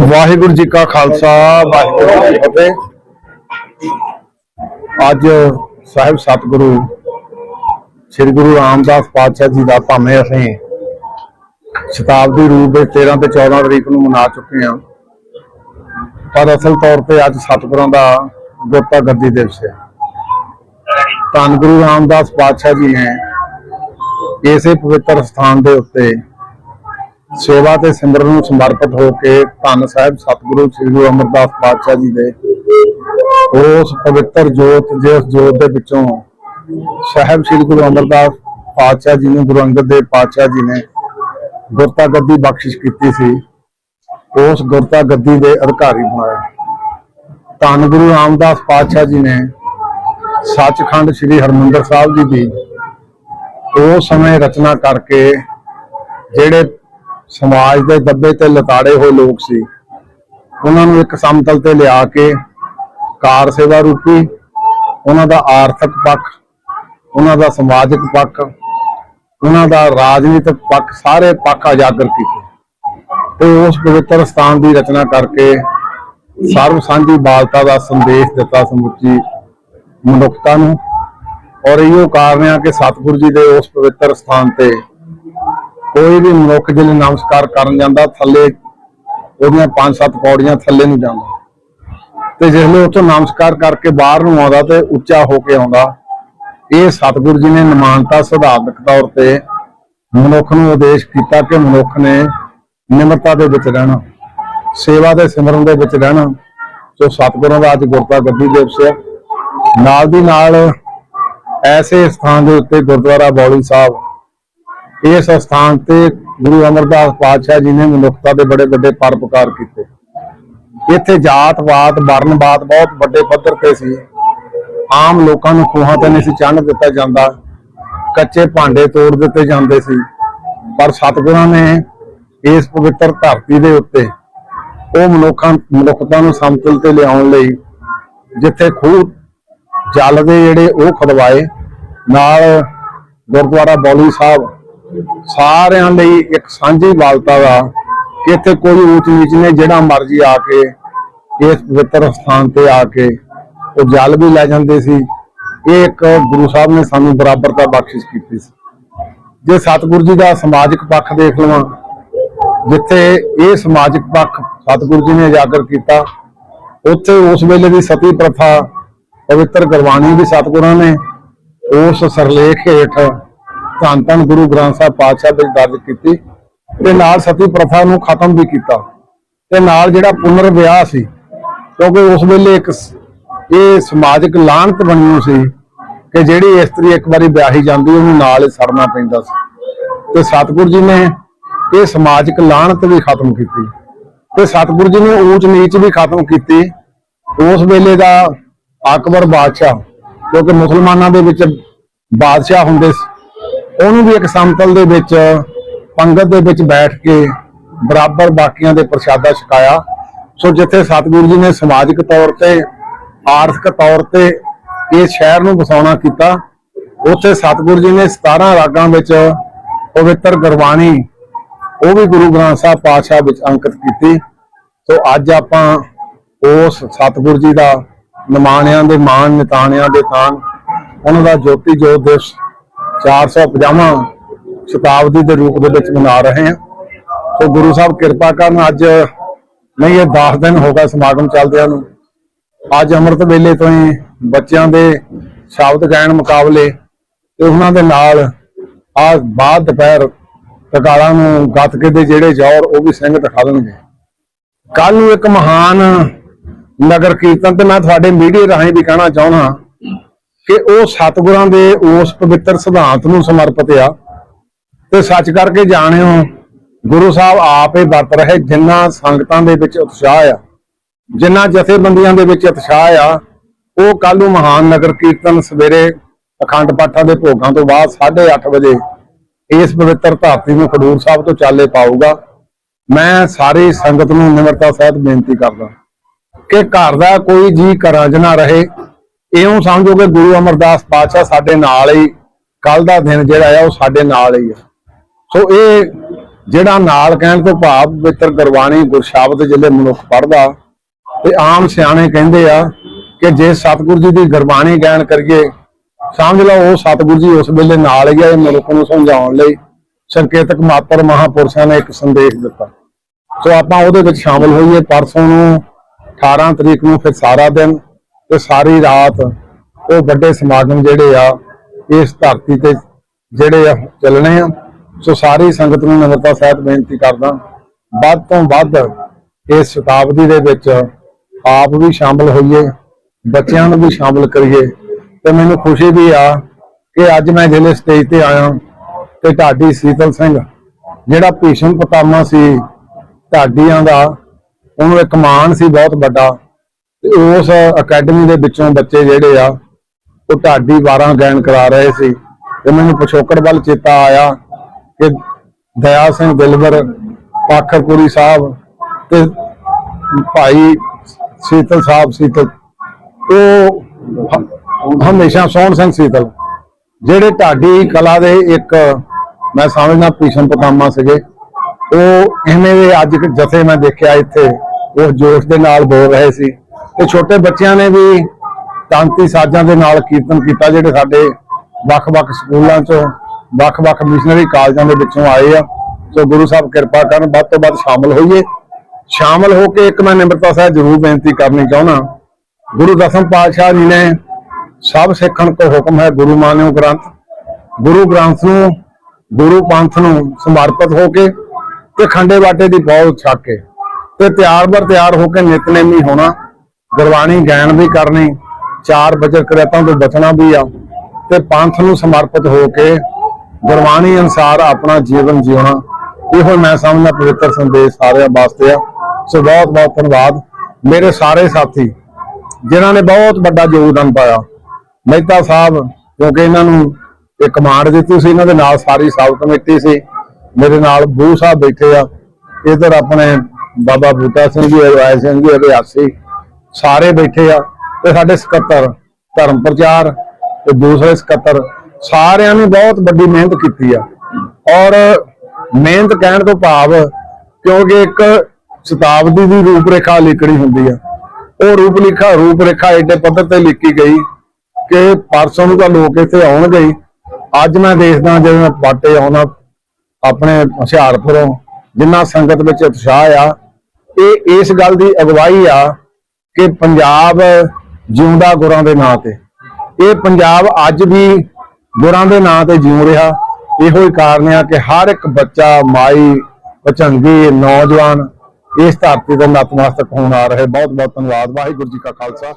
ਵਾਹਿਗੁਰੂ ਜੀ ਕਾ ਖਾਲਸਾ, ਵਾਹਿਗੁਰੂ ਜੀ ਕੀ ਫਤਿਹ। ਅੱਜ ਸਾਹਿਬ ਸਤਿਗੁਰੂ, ਸ੍ਰੀ ਗੁਰੂ ਰਾਮਦਾਸ ਪਾਤਸ਼ਾਹ ਜੀ ਦਾ ਭਾਵੇਂ ਅਸੀਂ ਸ਼ਤਾਬਦੀ ਰੂਪ ਵਿੱਚ 13 ਤੇ 14 ਤਰੀਕ ਨੂੰ ਮਨਾ ਚੁੱਕੇ ਹਾਂ, ਪਰ ਅਸਲ ਤੌਰ ਤੇ ਅੱਜ ਸਤਿਗੁਰਾਂ ਦਾ ਗੁਰਤਾ ਗੱਦੀ ਦਿਵਸ ਹੈ। ਧੰਨ ਗੁਰੂ ਰਾਮਦਾਸ ਪਾਤਸ਼ਾਹ ਜੀ ਨੇ ਇਸੇ ਪਵਿੱਤਰ ਸਥਾਨ ਦੇ ਉੱਤੇ ਸੇਵਾ ਤੇ ਸਿਮਰਨ ਨੂੰ ਸਮਰਪਿਤ ਹੋ ਕੇ ਧੰਨ ਸਾਹਿਬ ਸਤਿਗੁਰੂ ਸ੍ਰੀ ਗੁਰੂ ਅਮਰਦਾਸ ਪਾਤਸ਼ਾਹ ਜੀ ਦੇ ਉਸ ਪਵਿੱਤਰ ਜੋਤ ਜਿਸ ਜੋਤ ਦੇ ਵਿੱਚੋਂ ਸਾਹਿਬ ਸ੍ਰੀ ਗੁਰੂ ਅਮਰਦਾਸ ਪਾਤਸ਼ਾਹ ਜੀ ਨੂੰ, ਗੁਰੂ ਅੰਗਦ ਦੇਵ ਪਾਤਸ਼ਾਹ ਜੀ ਨੇ ਗੁਰਤਾ ਗੱਦੀ ਬਖਸ਼ਿਸ਼ ਕੀਤੀ ਸੀ, ਉਸ ਗੁਰਤਾ ਗੱਦੀ ਦੇ ਅਧਿਕਾਰੀ ਬਣਾਇਆ ਧੰਨ ਗੁਰੂ ਰਾਮਦਾਸ ਪਾਤਸ਼ਾਹ ਜੀ ਨੇ ਸੱਚਖੰਡ ਸ੍ਰੀ ਹਰਮੰਦਰ ਸਾਹਿਬ ਜੀ ਦੀ ਉਸ ਸਮੇਂ ਰਚਨਾ ਕਰਕੇ ਜਿਹੜੇ ਸਮਾਜ ਦੇ ਦੱਬੇ ਤੇ ਲਤਾੜੇ ਹੋਏ ਲੋਕ ਸੀ। ਉਹਨਾਂ ਨੂੰ ਇੱਕ ਸਮਤਲ ਤੇ ਲਿਆ ਕੇ ਕਾਰ ਸੇਵਾ ਰੂਪੀ, ਉਹਨਾਂ ਦਾ ਆਰਥਿਕ ਪੱਖ, ਉਹਨਾਂ ਦਾ ਸਮਾਜਿਕ ਪੱਖ, ਉਹਨਾਂ ਦਾ ਰਾਜਨੀਤਿਕ ਪੱਖ, ਸਾਰੇ ਪੱਖ ਉਜਾਗਰ ਕੀਤੇ। ਤੇ ਉਸ ਪਵਿੱਤਰ ਸਥਾਨ ਦੀ ਰਚਨਾ ਕਰਕੇ ਸਰਵ ਸਾਂਝੀ ਬਾਲਤਾ ਦਾ ਸੰਦੇਸ਼ ਦਿੱਤਾ ਸਮੁੱਚੀ ਮਨੁੱਖਤਾ ਨੂੰ। ਔਰ ਇਹੋ ਕਾਰਨ ਆ ਕਿ ਸਤਿਗੁਰੂ ਜੀ ਦੇ ਉਸ ਪਵਿੱਤਰ ਸਥਾਨ ਤੇ ਕੋਈ ਵੀ ਮਨੁੱਖ ਜਿਹੜੇ ਨਮਸਕਾਰ ਕਰਨ ਜਾਂਦਾ, ਥੱਲੇ ਉਹਦੀਆਂ ਪੰਜ ਸੱਤ ਪੌੜੀਆਂ ਥੱਲੇ ਨੂੰ ਜਾਂਦਾ। ਤੇ ਜਿਹੜੇ ਉੱਥੋਂ ਨਮਸਕਾਰ ਕਰਕੇ ਬਾਹਰ ਨੂੰ ਆਉਂਦਾ ਤੇ ਉੱਚਾ ਹੋ ਕੇ ਆਉਂਦਾ, ਇਹ ਸਤਿਗੁਰੂ ਜੀ ਨੇ ਨਿਮਾਨਤਾ ਸਿਧਾਂਤਕ ਤੌਰ ਤੇ ਮਨੁੱਖ ਨੂੰ ਉਦੇਸ਼ ਕੀਤਾ ਕਿ ਮਨੁੱਖ ਨੇ ਨਿਮਰਤਾ ਦੇ ਵਿੱਚ ਰਹਿਣਾ, ਸੇਵਾ ਦੇ ਸਿਮਰਨ ਦੇ ਵਿੱਚ ਰਹਿਣਾ ਸੋ ਸਤਿਗੁਰਾਂ ਦਾ ਅੱਜ ਗੁਰਤਾ ਗੱਦੀ ਦਿਵਸ ਹੈ। ਨਾਲ ਦੀ ਨਾਲ ਐਸੇ ਸਥਾਨ ਦੇ ਉੱਤੇ ਗੁਰਦੁਆਰਾ ਬੌਲੀ ਸਾਹਿਬ ਇਸ ਸਥਾਨ ਤੇ ਗੁਰੂ ਅਮਰਦਾਸ ਪਾਤਸ਼ਾਹ ਜੀ ਨੇ ਮਨੁੱਖਤਾ ਦੇ ਬੜੇ ਵੱਡੇ ਪਰਪਕਾਰ ਕੀਤੇ। ਇੱਥੇ ਜਾਤ-ਪਾਤ ਵਰਨਵਾਦ ਬਹੁਤ ਵੱਡੇ ਪੱਧਰ ਤੇ ਸੀ। ਆਮ ਲੋਕਾਂ ਨੂੰ ਖੂਹਾਂ ਤੇ ਨਹੀਂ ਸੀ ਚੰਨ ਦਿੱਤਾ ਜਾਂਦਾ। ਕੱਚੇ ਭਾਂਡੇ ਤੋੜ ਦਿੱਤੇ ਜਾਂਦੇ ਸੀ। ਪਰ ਸਤਿਗੁਰਾਂ ਨੇ ਇਸ ਪਵਿੱਤਰ ਧਰਤੀ ਦੇ ਉੱਤੇ ਉਹ ਮਨੁੱਖਾਂ, ਮਨੁੱਖਤਾ ਨੂੰ ਸਮਤਲ ਤੇ ਲਿਆਉਣ ਲਈ ਜਿੱਥੇ ਖੂਹ, ਜਲ ਦੇ ਜਿਹੜੇ ਉਹ ਖਦਵਾਏ, ਨਾਲ ਗੁਰਦੁਆਰਾ ਬੌਲੀ ਸਾਹਿਬ ਸਾਰਿਆਂ ਲਈ ਇੱਕ ਸਾਂਝੀ ਵਾਲਤਾ ਦਾ ਕਿ ਇੱਥੇ ਕੋਈ ਊਚ ਨੀਚ ਨੇ ਜਿਹੜਾ ਮਰਜ਼ੀ ਆ ਕੇ ਇਸ ਪਵਿੱਤਰ ਸਥਾਨ ਤੇ ਆ ਕੇ ਉਹ ਜਲ ਵੀ ਲੈ ਜਾਂਦੇ ਸੀ। ਇਹ ਇੱਕ ਗੁਰੂ ਸਾਹਿਬ ਨੇ ਸਾਨੂੰ ਬਰਾਬਰਤਾ ਬਖਸ਼ਿਸ਼ ਕੀਤੀ ਸੀ। ਜੇ ਸਤਿਗੁਰੂ ਜੀ ਦਾ ਸਮਾਜਿਕ ਪੱਖ ਦੇਖ ਲਵਾਂ, ਜਿੱਥੇ ਇਹ ਸਮਾਜਿਕ ਪੱਖ ਸਤਿਗੁਰੂ ਜੀ ਨੇ ਉਜਾਗਰ ਕੀਤਾ, ਉੱਥੇ ਉਸ ਵੇਲੇ ਦੀ ਸਤੀ ਪ੍ਰਥਾ ਪਵਿੱਤਰ ਗੁਰਬਾਣੀ ਵੀ ਸਤਿਗੁਰਾਂ ਨੇ, ਉਸ ਸਰਲੇਖ ਹੇਠ ਧੰਨ ਧੰਨ ਗੁਰੂ ਗ੍ਰੰਥ ਸਾਹਿਬ ਪਾਤਸ਼ਾਹ ਵਿੱਚ ਦਰਜ ਕੀਤੀ ਤੇ ਨਾਲ ਸਤੀ ਪ੍ਰਥਾ ਨੂੰ ਖਤਮ ਵੀ ਕੀਤਾ ਤੇ ਨਾਲ ਜਿਹੜਾ ਪੁਨਰ ਵਿਆਹ ਸੀ, ਕਿਉਂਕਿ ਉਸ ਵੇਲੇ ਇੱਕ ਇਹ ਸਮਾਜਿਕ ਲਾਹਨਤ ਬਣੀ ਹੋਈ ਸੀ ਕਿ ਜਿਹੜੀ ਇਸਤਰੀ ਇੱਕ ਵਾਰੀ ਵਿਆਹੀ ਜਾਂਦੀ, ਉਹਨੂੰ ਨਾਲ ਹੀ ਸੜਨਾ ਪੈਂਦਾ ਸੀ। ਤੇ ਸਤਿਗੁਰੂ ਜੀ ਨੇ ਇਹ ਸਮਾਜਿਕ ਲਾਹਨਤ ਵੀ ਖਤਮ ਕੀਤੀ ਤੇ ਸਤਿਗੁਰੂ ਜੀ ਨੇ ਊਚ ਨੀਚ ਵੀ ਖਤਮ ਕੀਤੀ। ਉਸ ਵੇਲੇ ਦਾ ਅਕਬਰ ਬਾਦਸ਼ਾਹ ਕਿਉਂਕਿ ਮੁਸਲਮਾਨਾਂ ਦੇ ਵਿੱਚ ਬਾਦਸ਼ਾਹ ਹੁੰਦੇ ਸੀ ਉਹਨੂੰ ਵੀ ਇੱਕ ਸਮਤਲ ਦੇ ਵਿੱਚ, ਪੰਗਤ ਦੇ ਵਿੱਚ ਬੈਠ ਕੇ ਬਰਾਬਰ ਬਾਕੀਆਂ ਦੇ ਪ੍ਰਸ਼ਾਦਾ ਛਕਾਇਆ। ਸੋ ਜਿੱਥੇ ਸਤਿਗੁਰੂ ਜੀ ਨੇ ਸਮਾਜਿਕ ਤੌਰ ਤੇ, ਆਰਥਿਕ ਤੌਰ ਤੇ ਇਹ ਸ਼ਹਿਰ ਨੂੰ ਵਸਾਉਣਾ ਕੀਤਾ, ਉੱਥੇ ਸਤਿਗੁਰੂ ਜੀ ਨੇ 17 ਰਾਗਾਂ ਵਿੱਚ ਪਵਿੱਤਰ ਗੁਰਬਾਣੀ, ਉਹ ਵੀ ਗੁਰੂ ਗ੍ਰੰਥ ਸਾਹਿਬ ਪਾਤਸ਼ਾਹ ਵਿੱਚ ਅੰਕਿਤ ਕੀਤੀ। ਸੋ ਅੱਜ ਆਪਾਂ ਉਸ ਸਤਿਗੁਰੂ ਜੀ ਦਾ ਨਿਮਾਣਿਆਂ ਦੇ ਮਾਣ, ਨਿਤਾਣਿਆਂ ਦੇ ਤਾਣ, ਉਹਨਾਂ ਦਾ ਜੋਤੀ ਜੋਤ ਦਿਵਸ 450ਵਾਂ ਸ਼ਤਾਬਦੀ ਦੇ ਰੂਪ ਦੇ ਵਿੱਚ ਮਨਾ ਰਹੇ ਹਾਂ। ਸੋ ਗੁਰੂ ਸਾਹਿਬ ਕਿਰਪਾ ਕਰਨ ਅੱਜ ਨਹੀਂ, ਇਹ 10 ਦਿਨ ਹੋ ਗਏ ਸਮਾਗਮ ਚੱਲਦਿਆਂ ਨੂੰ। ਅੱਜ ਅੰਮ੍ਰਿਤ ਵੇਲੇ ਤੋਂ ਹੀ ਬੱਚਿਆਂ ਦੇ ਸ਼ਬਦ ਗਾਇਨ ਮੁਕਾਬਲੇ ਤੇ ਉਹਨਾਂ ਦੇ ਨਾਲ ਆ ਬਾਅਦ ਦੁਪਹਿਰ ਟਕਾਲਾਂ ਨੂੰ ਗੱਤਕੇ ਦੇ ਜਿਹੜੇ ਜੌਰ ਉਹ ਵੀ ਸਿੰਘ ਦਿਖਾ ਕੱਲ ਨੂੰ ਇੱਕ ਮਹਾਨ ਨਗਰ ਕੀਰਤਨ ਤੇ ਮੈਂ ਤੁਹਾਡੇ ਮੀਡੀਆ ਰਾਹੀਂ ਵੀ ਕਹਿਣਾ ਚਾਹੁੰਦਾ ਕਿ ਉਹ ਸਤਿਗੁਰਾਂ ਦੇ ਉਸ ਪਵਿੱਤਰ ਸਿਧਾਂਤ ਨੂੰ ਸਮਰਪਿਤ ਆ। ਤੇ ਸੱਚ ਕਰਕੇ ਜਾਣਿਓ, ਗੁਰੂ ਸਾਹਿਬ ਆਪ ਹੀ ਵਰਤ ਰਹੇ ਜਿੰਨਾ ਸੰਗਤਾਂ ਦੇ ਵਿੱਚ ਉਤਸ਼ਾਹ ਆ। ਜਿੰਨਾ ਜਥੇਬੰਦੀਆਂ ਦੇ ਵਿੱਚ ਉਤਸ਼ਾਹ ਆ, ਉਹ ਕੱਲ ਨੂੰ ਮਹਾਨ ਨਗਰ ਕੀਰਤਨ ਸਵੇਰੇ ਅਖੰਡ ਪਾਠਾਂ ਦੇ ਭੋਗਾਂ ਤੋਂ ਬਾਅਦ 8:30 ਵਜੇ ਇਸ ਪਵਿੱਤਰ ਧਰਤੀ ਨੂੰ ਖਡੂਰ ਸਾਹਿਬ ਤੋਂ ਚਾਲੇ ਪਾਊਗਾ। ਮੈਂ ਸਾਰੀ ਸੰਗਤ ਨੂੰ ਨਿਮਰਤਾ ਸਹਿਤ ਬੇਨਤੀ ਕਰਦਾ ਕਿ ਘਰ ਦਾ ਕੋਈ ਜੀ ਘਰਾਂ 'ਚ ਨਾ ਰਹੇ। ਇਉਂ ਸਮਝੋ ਕਿ ਗੁਰੂ ਅਮਰਦਾਸ ਪਾਤਸ਼ਾਹ ਸਾਡੇ ਨਾਲ ਹੀ ਕੱਲ ਦਾ ਦਿਨ ਜਿਹੜਾ ਆ ਉਹ ਸਾਡੇ ਨਾਲ ਹੀ ਆ। ਸੋ ਇਹ ਜਿਹੜਾ ਨਾਲ ਕਹਿਣ ਤੋਂ ਭਾਵ ਪਵਿੱਤਰ ਗੁਰਬਾਣੀ ਗੁਰਸ਼ਬਦ ਜਿਹੜੇ ਮਨੁੱਖ ਪੜਦਾ ਤੇ ਆਮ ਸਿਆਣੇ ਕਹਿੰਦੇ ਆ ਕਿ ਜੇ ਸਤਿਗੁਰ ਜੀ ਦੀ ਗੁਰਬਾਣੀ ਗਾਇਨ ਕਰੀਏ, ਸਮਝ ਲਓ ਉਹ ਸਤਿਗੁਰ ਜੀ ਉਸ ਵੇਲੇ ਨਾਲ ਹੀ ਆ, ਇਹ ਮਨੁੱਖ ਨੂੰ ਸਮਝਾਉਣ ਲਈ ਸੰਕੇਤਕ ਮਾਤਰ ਮਹਾਪੁਰਸ਼ਾਂ ਨੇ ਇੱਕ ਸੰਦੇਸ਼ ਦਿੱਤਾ। ਸੋ ਆਪਾਂ ਉਹਦੇ ਵਿੱਚ ਸ਼ਾਮਲ ਹੋਈਏ, ਪਰਸੋਂ ਨੂੰ 18 ਤਰੀਕ ਨੂੰ ਫਿਰ ਸਾਰਾ ਦਿਨ ਤੇ ਸਾਰੀ ਰਾਤ ਉਹ ਵੱਡੇ ਸਮਾਗਮ ਜਿਹੜੇ ਆ, ਇਸ ਧਰਤੀ ਤੇ ਜਿਹੜੇ ਆ ਚੱਲਣੇ ਆ। ਸੋ ਸਾਰੀ ਸੰਗਤ ਨੂੰ ਨਿਮਰਤਾ ਸਹਿਤ ਬੇਨਤੀ ਕਰਦਾ, ਵੱਧ ਤੋਂ ਵੱਧ ਇਸ ਸ਼ਤਾਬਦੀ ਦੇ ਵਿੱਚ ਆਪ ਵੀ ਸ਼ਾਮਲ ਹੋਈਏ, ਬੱਚਿਆਂ ਨੂੰ ਵੀ ਸ਼ਾਮਲ ਕਰੀਏ। ਤੇ ਮੈਨੂੰ ਖੁਸ਼ੀ ਵੀ ਆ ਕਿ ਅੱਜ ਮੈਂ ਜਿਹੜੇ ਸਟੇਜ ਤੇ ਆਇਆ ਤੇ ਢਾਡੀ ਸੀਤਲ ਸਿੰਘ, ਜਿਹੜਾ ਭੀਸ਼ਮ ਪਤਾਮਾ ਸੀ ਢਾਡੀਆਂ ਦਾ, ਉਹਨੂੰ ਇੱਕ ਮਾਣ ਸੀ ਬਹੁਤ ਵੱਡਾ। ਤੇ ਉਸ ਅਕੈਡਮੀ ਦੇ ਵਿੱਚੋਂ ਬੱਚੇ ਜਿਹੜੇ ਆ, ਉਹ ਢਾਡੀ 12 ਗਾਇਨ ਕਰਾ ਰਹੇ ਸੀ ਤੇ ਮੈਨੂੰ ਪਿਛੋਕੜ ਵੱਲ ਚੇਤਾ ਆਇਆ ਕਿ ਦਇਆ ਸਿੰਘ ਦਿਲਵਰ, ਪਾਖਰਪੁਰੀ ਸਾਹਿਬ ਤੇ ਭਾਈ ਸੀਤਲ ਸਾਹਿਬ ਸੀਤਲ, ਉਹ ਹਮੇਸ਼ਾ ਸੋਹਣ ਸਿੰਘ ਸੀਤਲ, ਜਿਹੜੇ ਢਾਡੀ ਕਲਾ ਦੇ ਇੱਕ ਮੈਂ ਸਮਝਦਾ ਭੀਸ਼ਮ ਪਤਾਮਾ ਸੀਗੇ, ਉਹ ਐਵੇਂ ਦੇ ਅੱਜ ਇੱਕ ਜਥੇ ਮੈਂ ਦੇਖਿਆ ਇੱਥੇ, ਉਹ ਜੋਸ਼ ਦੇ ਨਾਲ ਬੋਲ ਰਹੇ ਸੀ। ਤੇ ਛੋਟੇ ਬੱਚਿਆਂ ਨੇ ਵੀ ਤਾਂਤੀ ਸਾਜ਼ਾਂ ਦੇ ਨਾਲ ਕੀਰਤਨ ਕੀਤਾ, ਜਿਹੜੇ ਸਾਡੇ ਵੱਖ-ਵੱਖ ਸਕੂਲਾਂ ਚੋਂ, ਵੱਖ-ਵੱਖ ਮਿਸ਼ਨਰੀ ਕਾਲਜਾਂ ਦੇ ਵਿੱਚੋਂ ਆਏ ਆ। ਸੋ ਗੁਰੂ ਸਾਹਿਬ ਕਿਰਪਾ ਕਰਨ, ਵੱਧ ਤੋਂ ਵੱਧ ਸ਼ਾਮਲ ਹੋਈਏ। ਸ਼ਾਮਲ ਹੋ ਕੇ ਇੱਕ ਮੈਂ ਨਿਮਰਤਾ ਸਾਹਿਬ ਜ਼ਰੂਰ ਬੇਨਤੀ ਕਰਨੀ ਚਾਹੁੰਦਾ। ਗੁਰੂ ਦਸਮ ਪਾਤਸ਼ਾਹ ਜੀ ਨੇ ਸਭ ਸਿੱਖਣ ਕੋ ਹੁਕਮ ਹੈ ਗੁਰੂ ਮਾਨਿਓ ਗ੍ਰੰਥ। ਗੁਰੂ ਗ੍ਰੰਥ ਨੂੰ, ਗੁਰੂ ਪੰਥ ਨੂੰ ਸਮਰਪਿਤ ਹੋ ਕੇ ਤੇ ਖੰਡੇ ਬਾਟੇ ਦੀ ਪੌਲ ਛੱਕ ਕੇ ਤੇ ਤਿਆਰ ਬਰ ਤਿਆਰ ਹੋ ਕੇ ਨਿਤਨੇਮੀ ਹੋਣਾ। ਗੁਰਬਾਣੀ ਗਾਇਨ ਵੀ ਕਰਨੀ, ਚਾਰ ਬਚਰ ਕਰਤਾਂ ਤੋਂ ਬਚਣਾ ਵੀ ਆ, ਤੇ ਪੰਥ ਨੂੰ ਸਮਰਪਿਤ ਹੋ ਕੇ ਗੁਰਬਾਣੀ ਅਨਸਾਰ ਆਪਣਾ ਜੀਵਨ ਜਿਉਣਾ, ਇਹੋ ਮੈਂ ਸਮਝਦਾ ਪਵਿੱਤਰ ਸੰਦੇਸ਼ ਸਾਰਿਆਂ ਵਾਸਤੇ ਆ। ਸੋ ਬਹੁਤ ਬਹੁਤ ਧੰਨਵਾਦ। ਮੇਰੇ ਸਾਰੇ ਸਾਥੀ, ਜਿਨ੍ਹਾਂ ਨੇ ਬਹੁਤ ਵੱਡਾ ਯੋਗਦਾਨ ਪਾਇਆ, ਮਹਿਤਾ ਸਾਹਿਬ, ਕਿਉਂਕਿ ਇਹਨਾਂ ਨੂੰ ਇਹ ਕਮਾਂਡ ਦਿੱਤੀ ਸੀ, ਇਹਨਾਂ ਦੇ ਨਾਲ ਸਾਰੀ ਸਾਬ ਕਮੇਟੀ ਸੀ, ਮੇਰੇ ਨਾਲ ਬੂ ਸਾਹਿਬ ਬੈਠੇ ਆ। ਇਧਰ ਆਪਣੇ ਬਾਬਾ ਬੂਟਾ ਸਿੰਘ ਜੀ ਰਾਏ ਸਿੰਘ ਜੀ ਅਭਿਆਸੀ ਸਾਰੇ ਬੈਠੇ ਆ ਤੇ ਸਾਡੇ ਸਕੱਤਰ, ਧਰਮ ਪ੍ਰਚਾਰ ਤੇ ਦੂਸਰੇ ਸਕੱਤਰ, ਸਾਰਿਆਂ ਨੇ ਬਹੁਤ ਵੱਡੀ ਮਿਹਨਤ ਕੀਤੀ ਆ। ਔਰ ਮਿਹਨਤ ਕਹਿਣ ਤੋਂ ਭਾਵ ਕਿਉਂਕਿ ਇੱਕ ਸ਼ਤਾਬਦੀ ਦੀ ਰੂਪਰੇਖਾ ਲਿਖਣੀ ਹੁੰਦੀ ਆ। ਉਹ ਰੂਪ ਲਿਖਾ ਰੇਖਾ ਏਡੇ ਪੱਧਰ ਤੇ ਲਿਖੀ ਗਈ ਕਿ ਪਰਸੋਂ ਨੂੰ ਤਾਂ ਲੋਕ ਇੱਥੇ ਆਉਣਗੇ ਅੱਜ ਮੈਂ ਦੇਖਦਾ ਜਦੋਂ ਮੈਂ ਪਾਟੇ ਆਉਣਾ ਆਪਣੇ ਹੁਸ਼ਿਆਰਪੁਰੋਂ, ਜਿੰਨਾ ਸੰਗਤ ਵਿੱਚ ਉਤਸ਼ਾਹ ਆ। ਇਹ ਇਸ ਗੱਲ ਦੀ ਅਗਵਾਈ ਆ ਕਿ ਪੰਜਾਬ ਜਿਉਂਦਾ ਗੁਰਾਂ ਦੇ ਨਾਂ ਤੇ। ਇਹ ਪੰਜਾਬ ਅੱਜ ਵੀ ਗੁਰਾਂ ਦੇ ਨਾਂ ਤੇ ਜਿਉ ਰਿਹਾ। ਇਹੋ ਹੀ ਕਾਰਨ ਆ ਕਿ ਹਰ ਇੱਕ ਬੱਚਾ, ਮਾਈ, ਪਚੰਗੀ, ਨੌਜਵਾਨ ਇਸ ਧਰਤੀ ਦੇ ਨਤਮਸਤਕ ਹੋਣ ਆ ਰਹੇ। ਬਹੁਤ ਬਹੁਤ ਧੰਨਵਾਦ। ਵਾਹਿਗੁਰੂ ਜੀ ਕਾ ਖਾਲਸਾ।